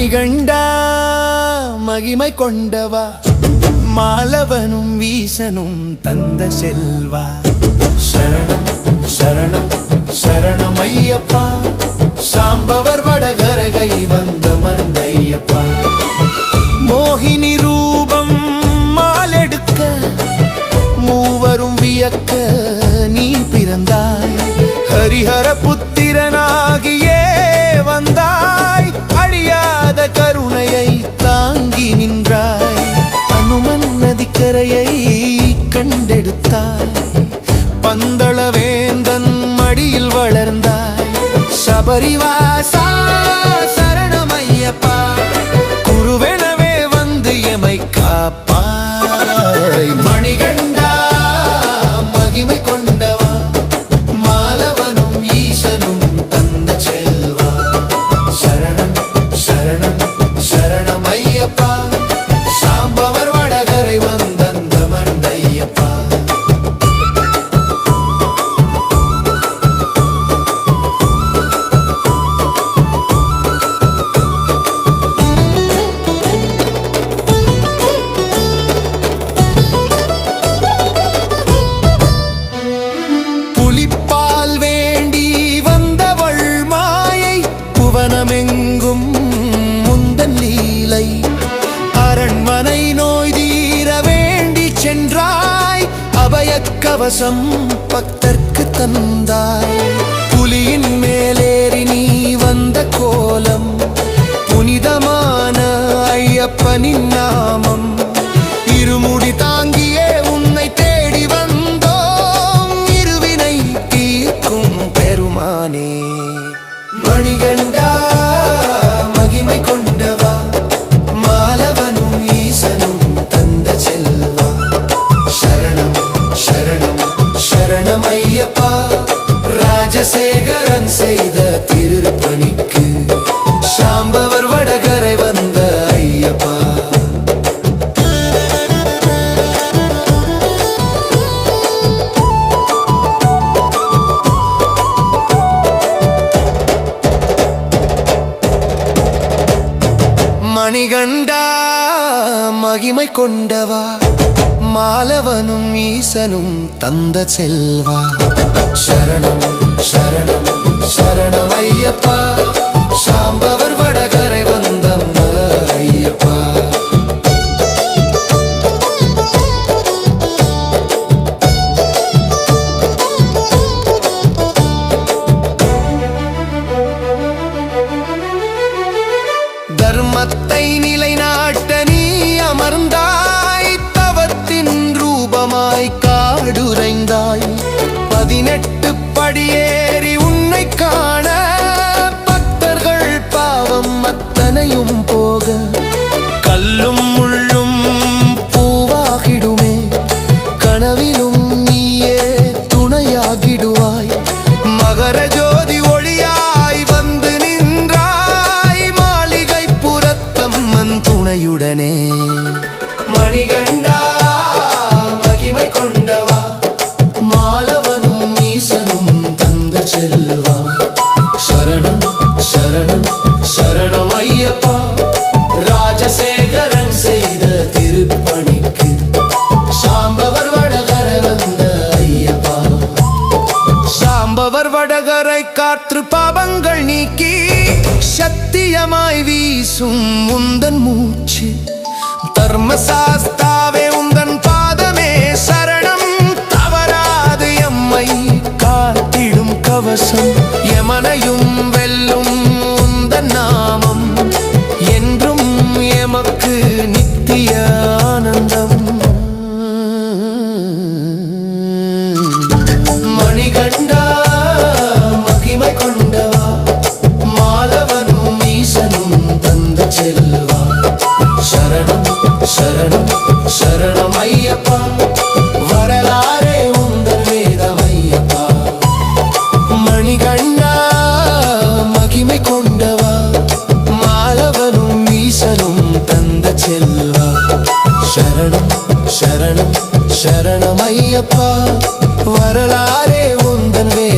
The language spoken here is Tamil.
மணிகண்டா மகிமை கொண்டவா? மாலவனும் வீசனும் தந்த செல்வா? சரணம் சரணம் சரணம் ஐயப்பா. சபரிவாசா சரணமையப்பா. கவசம் பக்தர்க்கு தந்தாய். புலியின் மேலேறி நீ வந்த கோலம் புனிதமான ஐயப்பனின் ராஜசேகரன் செய்த திருப்பணிக்கு சாம்பவர் வடகரை வந்த ஐயப்பா. மணிகண்டா மகிமை கொண்டவா? மாலவனும் ஈசனும் தந்த செல்வா. சரணம் சரணம் சரணம் ஐயப்பா. சாம்பவ பதினெட்டு படியேறி உன்னை காண. பக்தர்கள் பாவம் அத்தனையும் போக. கல்லும் முள்ளும் பூவாகிடுமே. கனவிலும் நீயே துணையாகிடுவாய். மகர ஜோதி ஒளியாய் வந்து நின்றாய். மாளிகை புறத்தம்மன் துணையுடனே. பேசும் உந்தன் மூச்சு. தர்மசாஸ்தாவே உந்தன் பாதமே. சரணம் தவறாது எம்மை காத்திடும் கவசம். எமனையும் வெல்லும் உந்தன் நாமம். என்றும் எமக்கு நித்திய ஆனந்தம். சரணம் சரணம் சரணம் ஐயப்பா வரலாறே உந்தன் வே